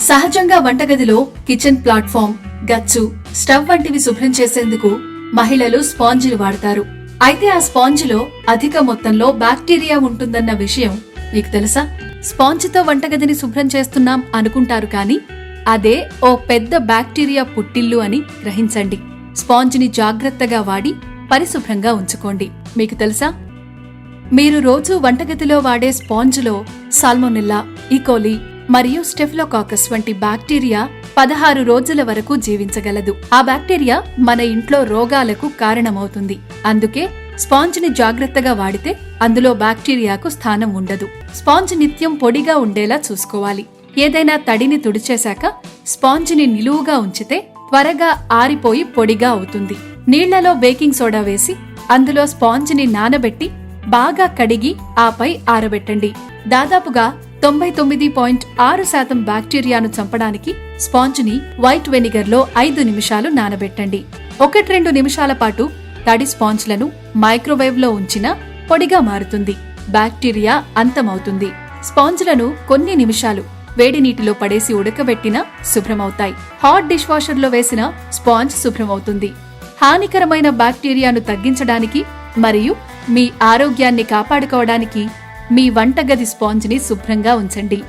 సహజంగా వంటగదిలో kitchen platform గచ్చు స్టవ్ వంటివి శుభ్రం చేసేందుకు మహిళలు స్పాంజిలు వాడతారు. అయితే ఆ స్పాంజిలో అధిక మొత్తంలో బ్యాక్టీరియా ఉంటుందన్న విషయం మీకు తెలుసా? స్పాంజితో వంటగదిని శుభ్రం చేస్తున్నాం అనుకుంటారు కానీ అదే ఓ పెద్ద బ్యాక్టీరియా పుట్టిల్లు అని గ్రహించండి. స్పాంజిని జాగ్రత్తగా వాడి పరిశుభ్రంగా ఉంచుకోండి. మీకు తెలుసా? మీరు రోజు వంటగదిలో వాడే స్పాంజ్లో సాల్మోనిల్లా ఈకోలి మరియు స్టెఫ్లోకాకస్ వంటి బ్యాక్టీరియా పదహారు రోజుల వరకు జీవించగలదు. ఆ బ్యాక్టీరియా మన ఇంట్లో రోగాలకు కారణమవుతుంది. అందుకే స్పాంజ్ని జాగ్రత్తగా వాడితే అందులో బ్యాక్టీరియాకు స్థానం ఉండదు. స్పాంజ్ నిత్యం పొడిగా ఉండేలా చూసుకోవాలి. ఏదైనా తడిని తుడిచేశాక స్పాంజిని నిలువుగా ఉంచితే త్వరగా ఆరిపోయి పొడిగా అవుతుంది. నీళ్ళలో బేకింగ్ సోడా వేసి అందులో స్పాంజిని నానబెట్టి బాగా కడిగి ఆపై ఆరబెట్టండి. దాదాపుగా తొంభై తొమ్మిది పాయింట్ ఆరు శాతం బ్యాక్టీరియాను చంపడానికి స్పాంజ్ని వైట్ వెనిగర్లో ఐదు నిమిషాలు నానబెట్టండి. ఒకటి రెండు నిమిషాల పాటు తడి స్పాంజ్లను మైక్రోవేవ్లో ఉంచిన పొడిగా మారుతుంది. బ్యాక్టీరియా అంతమవుతుంది. స్పాంజ్లను కొన్ని నిమిషాలు వేడి నీటిలో పడేసి ఉడకబెట్టినా శుభ్రమవుతాయి. హాట్ డిష్ వాషర్లో వేసిన స్పాంజ్ శుభ్రమవుతుంది. హానికరమైన బ్యాక్టీరియాను తగ్గించడానికి మరియు మీ ఆరోగ్యాన్ని కాపాడుకోవడానికి మీ వంటగది స్పాంజ్ని శుభ్రంగా ఉంచండి.